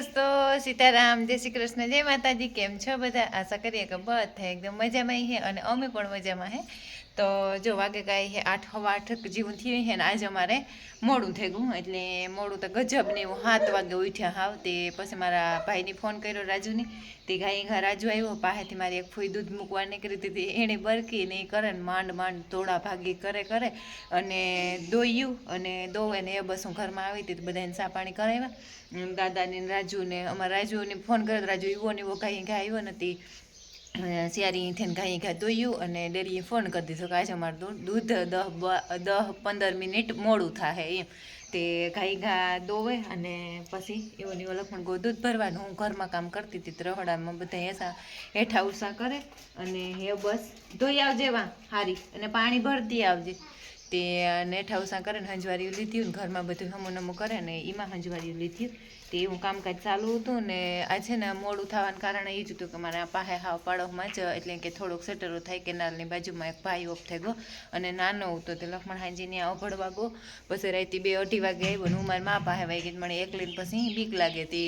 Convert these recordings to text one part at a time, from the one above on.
દોસ્તો, સીતારામ, જય શ્રી કૃષ્ણ, જય માતાજી, કેમ છો બધા? આશા કરીએ કે બધા એકદમ મજામાં હે અને અમે પણ મજામાં હે. તો જો વાગે કાંઈ હે આઠ, હવા આઠ જેવું થયું હે ને આજે અમારે મોડું થઈ ગયું એટલે મોડું તો ગજબ ને એવું સાત વાગે ઉઠ્યા હાવ. તે પછી મારા ભાઈને ફોન કર્યો રાજુની. તે ગાય ઘા રાજુ આવ્યો. પાસેથી મારી એક ફૂઈ દૂધ મૂકવા નીકળી હતી. એણે બરકી ને એ કરે ને માંડ માંડ તોડા ભાગી કરે કરે અને દોયું અને દોવે ને એ બસ હું ઘરમાં આવી હતી બધાને સા પાણી કરાવ્યા. દાદાને રાજુને, અમારા રાજુને ફોન કર્યો રાજુ એવો ને એવો કાંઈ ઘા આવ્યો નથી. શિયારી થઈને ગાઈ ઘા ધોયું અને ડેરીએ ફોન કરી દીધો કે આજે અમારું દૂધ દહ દહ પંદર મિનિટ મોડું થાય એમ. તે ઘાઈ ઘા દોવે અને પછી એવો ને એવો લખમણ ગો દૂધ ભરવાનું. હું ઘરમાં કામ કરતી હતી રહોડામાં બધા હેસા હેઠા ઉષા કરે અને હે બસ ધોઈ આવજે વા, હારી અને પાણી ભરતી આવજે. તે નેઠા ઉષા કરે ને હંજવારીઓ લીધી ઘરમાં બધું હમું નમું કરે ને એમાં હંજવારીઓ લીધી તે એવું કામકાજ ચાલુ હતું ને આ છે ને મોડું થવાના કારણે એ જ હતું કે મારા પાસે હાવ પાડોમાં જ, એટલે કે થોડોક સેટરો થાય કેનાલની બાજુમાં એક ભાઈ ઓફ થઈ ગયો અને નાનો હતો તે લક્ષ્મણ હાંજીને અભડવા ગયો. પછી રાતે બે અઢી વાગે આવ્યો હું મારી મા પાસે વહી ગઈ મને એકલીને પછી બીક લાગે તે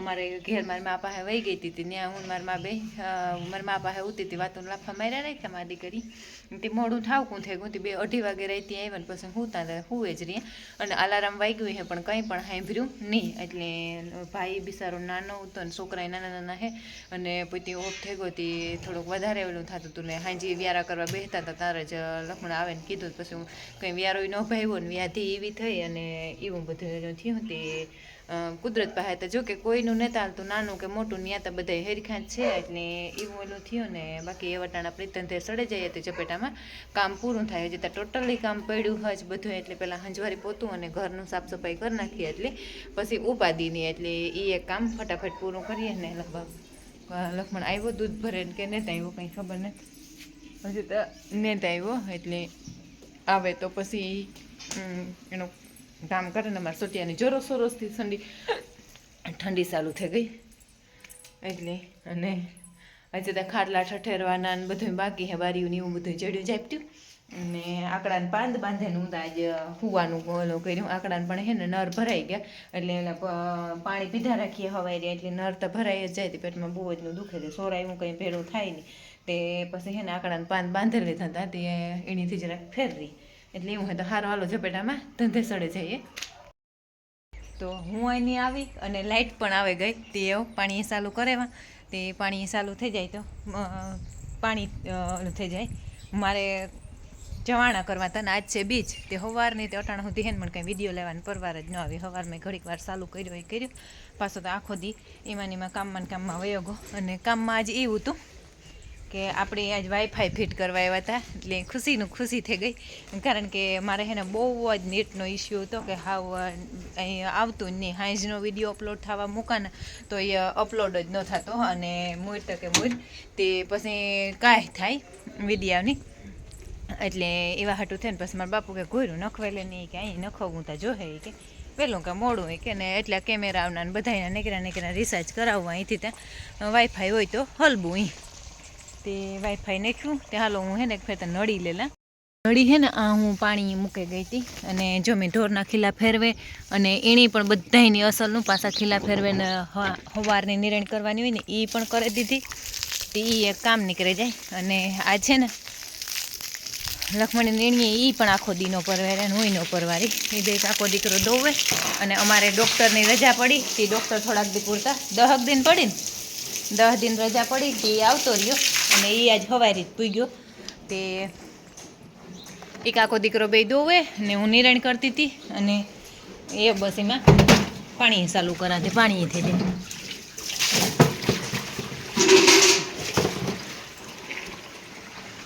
અમારે ઘેર મારી મા પાસે વહી ગઈ હતી ત્યાં હું મારી મા બે મારી મા પાસે ઉતી હતી વાતો લાફા માર્યા રાખ્યા મારી દીકરી. તે મોડું ઠાવકું થઈ ગયું તે બે અઢી વાગે રાતે આવ્યા ને પછી હું ત્યાં હુએ જ રહી અને અલાર્મ વાગ્યું છે પણ કંઈ પણ સાંભળ્યું નહીં. એટલે ભાઈ બિસારો નાનો હતો અને છોકરા નાના નાના હે, અને પછી ઓફ થઈ ગયો હતી થોડુંક વધારે ઓલું થતું હતું ને હાંજી વ્યારા કરવા બેસતા હતા, તારે જ લખમણ આવે ને કીધું પછી હું કંઈ વ્યારો ન ભાવ્યો ને વ્યાધી એવી થઈ અને એવું બધું થયું. તે કુદરત પાસે તો જો કે કોઈનું નથી હાલતું નાનું કે મોટું ત્યાં તો બધા હેરખાંત છે. એટલે એવું એનું થયું ને બાકી એ વટાણા પ્રીતંધે સડે જઈએ તો ચપેટામાં કામ પૂરું થાય. હજી તો ટોટલી કામ પડ્યું હજ બધું. એટલે પહેલાં હંજવારી પોતું અને ઘરનું સાફ સફાઈ કરી નાખીએ એટલે પછી ઉપાદીની એટલે એ એક કામ ફટાફટ પૂરું કરીએ ને લગભગ લક્ષ્મણ આવ્યો દૂધ ભરે કે નેતા આવ્યો કંઈ ખબર નથી. હજી તો નેતા આવ્યો એટલે આવે તો પછી એનું કામ કરે ને અમારે સોટિયાની જોરો સોરોસથી ઠંડી ઠંડી ચાલુ થઈ ગઈ. એટલે અને હજી તો ખાટલા ઠઠેરવાના ને બધું બાકી હે બારીઓને એવું બધું ચડ્યું જાપટ્યું અને આકડાને પાંદ બાંધે હું તો આજે હુવાનું ઓલું કર્યું. આકડાને પણ હે ને નર ભરાઈ ગયા. એટલે એને પાણી પીધા રાખીએ હવાઈ રહ્યા એટલે નર તો ભરાઈ જ જાય. તે પેટમાં બહુ જ દુખે છે. સોરાયું કંઈ ભેળું થાય નહીં. તે પછી હે ને આકડાને પાંદ બાંધેલી થતા હતા. તે એણીથી જરાક ફેરરી એટલે હોય તો હારો, હાલો ઝપેટામાં ધંધે સડે જઈએ. તો હું અહીંની આવી અને લાઇટ પણ આવે ગઈ. તે પાણી ચાલુ કરેવા. તે પાણી ચાલુ થઈ જાય તો પાણી થઈ જાય. મારે જવાણા કરવા તને આજ છે બીજ. તે સવારની તે અટાણા સુધી હેન મને કંઈ વીડિયો લેવાની પરવાર જ ન આવી. સવારમાં ઘડીક વાર ચાલુ કર્યો, એ કર્યું. પાછો તો આખો દી એમાં એમાં કામમાં કામમાં વયો ગયો. અને કામમાં આજ એવું હતું. કે આપણે આજ વાઈફાઈ ફિટ કરવા આવ્યા હતા, એટલે ખુશીનું ખુશી થઈ ગઈ. કારણ કે મારે એને બહુ જ નેટનો ઇસ્યુ હતો કે હાવ અહીં આવતું નહીં. હાઈજનો વીડિયો અપલોડ થવા મૂકાને તો એ અપલોડ જ ન થતો. અને મૂળ તો કે મૂળ તે પછી કાંઈ થાય વિડીયાની એટલે એવા હાટું થઈને પછી મારા બાપુ કે ઘોર્યું નખવેલે નહીં કે અહીં નખવવું તો જોહે કે. પેલું કે મોડું હોય કે ને એટલા કેમેરા આવના ને બધાના નીકળ્યા નીકળ્યા રિસાર્જ કરાવવા અહીંથી ત્યાં. વાઈફાઈ હોય તો હલવું અહીં તે વાઈફાઈ નાખ્યું. તે હાલો હું હે ને એક ફેર નળી લેલા નળી હે ને આ હું પાણી મૂકી ગઈ હતી અને જો મેં ઢોરના ખીલા ફેરવે અને એની પણ બધાયની અસલનું પાછા ખીલા ફેરવે ને હવારની નિરણ કરવાની હોય ને એ પણ કરી દીધી. તે એ એક કામ નીકળી જાય. અને આ છે ને લક્ષ્મણ નિર્ણય એ પણ આખો દીનો પરવારે અને હું નો પરવારી. એ બે આખો દીકરો દોવે અને અમારે ડૉક્ટરની રજા પડી. તે ડૉક્ટર થોડાક દી પૂરતા દહક દિન પડીને દસ દિન રજા પડી તે આવતો રહ્યો. અને એ આજ હવારી જ પૂગ્યો. તે એક આખો દીકરો બે દોવે ને હું નિરણ કરતી હતી અને એ બસ એમાં પાણી ચાલુ કરાતી પાણી થઈ દે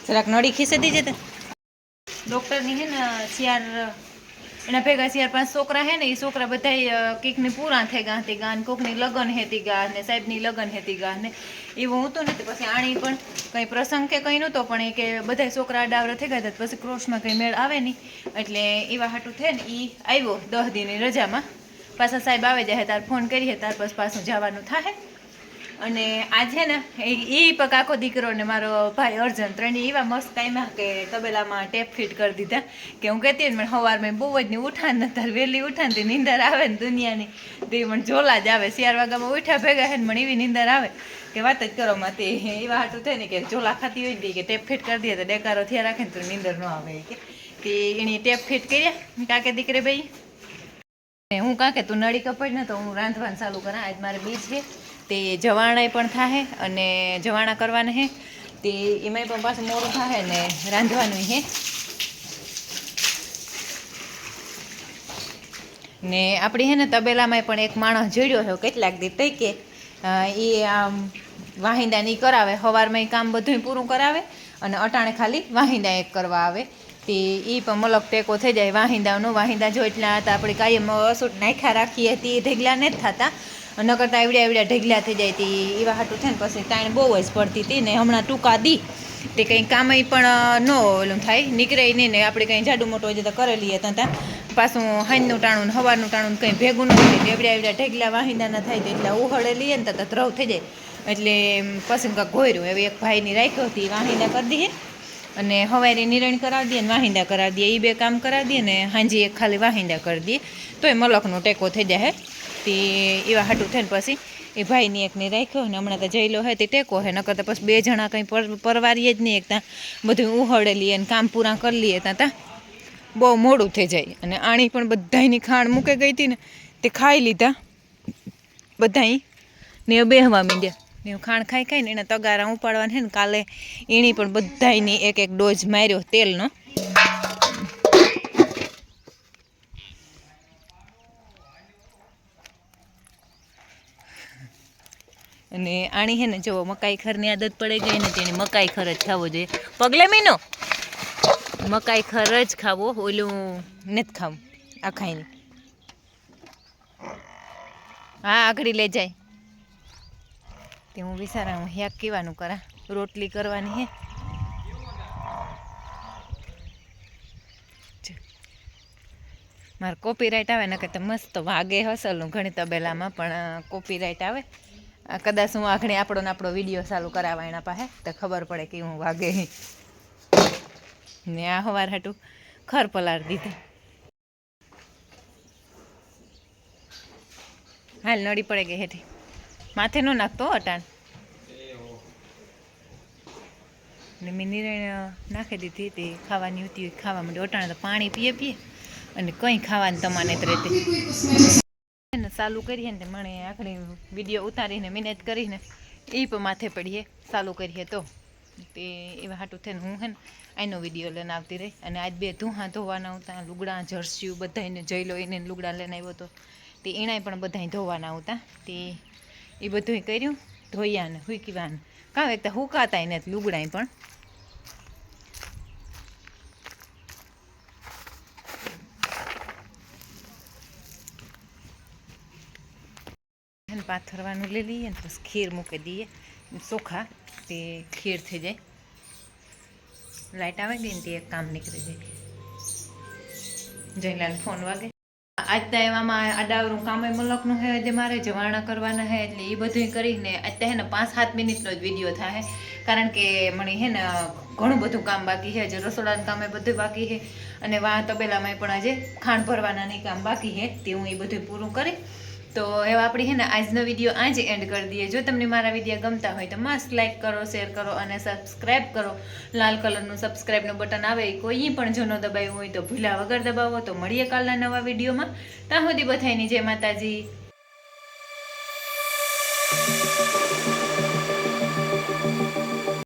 જરાક નળી ખીસે દીજે ડૉક્ટરની હે ને ચાર એના ભેગા ચાર પાંચ છોકરા હે ને એ છોકરા બધા કીકની પૂરા થઈ ગયા હતી ગાન, કોકની લગન હેતી ગા ને સાહેબની લગન હેતી ગા ને એવું હતું ને પછી આણી પણ કંઈ પ્રસંગ કે કંઈ નહોતો, પણ એ કે બધા છોકરા ડાવરા થઈ ગયા હતા પછી ક્રોસમાં કંઈ મેળ આવે નહીં એટલે એવા હાટું થઈને એ આવ્યો દહ દિનની રજામાં. પાછા સાહેબ આવે જાય તાર ફોન કરીએ, તાર પછી પાછું જવાનું થાય અને આ છે ને, એ કાકો દીકરો ને મારો ભાઈ અર્જન ત્રણે એવા મસ્ત કાયમાં કે તબેલામાં ટેપ ફિટ કરી દીધા. કે હું કહેતી મને સવારમાં બહુ જ ને ઉઠાણ ને તાર વહેલી ઉઠાણ તે નીંદર આવે ને દુનિયાની. તે મને ઝોલા જ આવે શિયાર વાગામાં ઉઠ્યા ભેગા છે ને મને એવી નીંદર આવે. કે વાત જ કરો માતે એવા હાટું થાય ને કે ઝોલા ખાતી હોય ને કે ટેપ ફિટ કરી દે તો ડેકારો થયા રાખે ને તો નીંદર ન આવે. કે તે એની ટેપ ફિટ કર્યા. કાકે દીકરે ભાઈ, હું કાં કે તું નળી કપડ ને તો હું રાંધવાનું ચાલુ કરા આજ મારે બીજ છે. તે જવાણાય પણ થાહે અને જવાણા કરવાના હે. તે એમાંય પણ પાછું મોડું થાહે ને રાંધવાનું હે. ને આપણી હે ને તબેલામાં પણ એક માણસ જોડ્યો છે કેટલાક દી તઈ કે એ આમ વાહિંદા નહીં કરાવે સવારમાં કામ બધું પૂરું કરાવે અને અટાણે ખાલી વાહિંદા એક કરવા આવે. તે એ પણ મલક ટેકો થઈ જાય, વાહિંદાનો વાહિંદા જો એટલા હતા આપણે કાયમ અસૂટ નાખ્યા રાખીએ, તે ઢેગલા નથી થતા. ન કરતાં આવડ્યા આવડ્યા ઢેગલા થઈ જાય તી. એવા હાટું થાય ને પછી તાણ બહુ જ પડતી હતી ને હમણાં ટૂંકા દી. તે કંઈ કામે પણ ન ઓલું થાય. નીકળે નહીં ને આપણે કંઈ જાડું મોટું હોય તો કરી લઈએ ત્યાં પાછું હાંજનું ટાણું હવારનું ટાણું કંઈ ભેગું ન થાય. એવડ્યા એવડ્યા ઢેગલા વાહિંદાના થાય એટલે ઉહળે લઈએ ને તો ધ્રવ થઈ જાય. એટલે પછી કાંક ઘોર્યું એવી એક ભાઈની રાખ્યો હતી વાહિંદા કરી દઈએ અને હવારે નિરણ કરાવી દઈએ ને વાહિંદા કરાવી દઈએ. એ બે કામ કરાવી દઈએ ને હાંજી એક ખાલી વાહિંદા કરી દઈએ. તો એ મલકનો ટેકો થઈ જાય તે એવા હાટું થઈને પછી એ ભાઈની એકને રાખ્યો ને હમણાં તો જઈલો હોય તે ટેકો હે. નકર તો પછી બે જણા કંઈ પર, પરવારીએ જ નહીં. એક ત્યાં બધું ઉહળે લઈએ ને કામ પૂરા કરી લઈએ ત્યાં ત્યાં બહુ મોડું થઈ જાય. અને આણી પણ બધાયની ખાણ મૂકે ગઈ હતી ને તે ખાઈ લીધા. બધાય. ને બેહવા માંડ્યા. ને ખાણ ખાઈ ખાઈને એને તગારા ઉપાડવાના છે ને, કાલે એની પણ બધાયની એક એક ડોઝ માર્યો તેલનો. અને આણી હે ને જો મકાઈ ખરની આદત પડી ગઈ ને તેની મકાઈ ખર જ ખાવો જોઈએ. પગલે મીનો? મકાઈ ખર જ ખાવો, ઓલું નથી ખાવું, આ ખાઈને. હા, આગળ લઈ જાય. તે હું વિચારા હું હેક કહેવાનું કરા. રોટલી કરવાની હે. મારે કોપીરાઇટ આવે ને કે મસ્ત વાગે હસલનું ઘણી તબેલામાં, પણ કોપીરાઇટ આવે. કદાચ હું આખણી આપણો ને આપણો વીડિયો ચાલુ કરાવવા એના પાસે, તો ખબર પડે કે હું વાગે. ને આ હવાર હાટું ખર પલાર દીધે. હાલ નડી પડે ગઈ હેઠી. માથે નો નાખતો અટાણ? ને મેં નિર્ણય નાખી દીધી તે ખાવાની હતી, ખાવા માટે અટાણે તો પાણી પીએ પીએ અને કંઈ ખાવાની તમારે જ રહેતી. ચાલુ કરીએ ને મને આખરી વીડિયો ઉતારીને, મહેનત કરીને, એ પણ માથે પડીએ, ચાલુ કરીએ તો. તે એવા હાટું થઈને હું હે ને આનો વીડિયો લઈને આવતી રહી અને આજ બે ધુહા ધોવાના હતા લુગડા જર્સીઓ બધાને જઈ લો એને લુગડા લઈને આવ્યો હતો તે એણાય પણ બધાય ધોવાના હતા તે એ બધું કર્યું ધોયાને હુકીવાને કાં એક તો હુકાતા એને લુગડાય પણ. પાથરવાનું લઈ લઈએ ને પછી ખીર મૂકી દઈએ. ચોખા તે ખીર થઈ જાય. લાઈટ આવે ગઈ ને તે એક કામ નીકળી જાય. જયલાલ ફોન વાગે. આજ તો એવામાં આડાવરું કામે મલકનું હે, જે મારે જવાણા કરવાના હે, એટલે એ બધું કરીને આજ તો હે ને પાંચ સાત મિનિટનો જ વીડિયો થાય કારણ કે મને હે ને ઘણું બધું કામ બાકી છે હજી રસોડાનું કામ એ બધું બાકી છે અને વાહ તબેલામાં પણ આજે ખાંડ ભરવાના કામ બાકી છે તે હું એ બધું પૂરું કરી. તો એવા આપણી હે ને આજનો વીડિયો આજે એન્ડ કરી દઈએ. જો તમને મારા વીડિયો ગમતા હોય તો મસ્ત લાઇક કરો શેર કરો અને સબસ્ક્રાઈબ કરો. લાલ કલરનું સબસ્ક્રાઈબનું બટન આવે કોઈ પણ જો ન દબાવ્યું હોય તો ભૂલા વગર દબાવો. તો મળીએ કાલના નવા વિડીયોમાં ત્યાં સુધી બધાની જય માતાજી.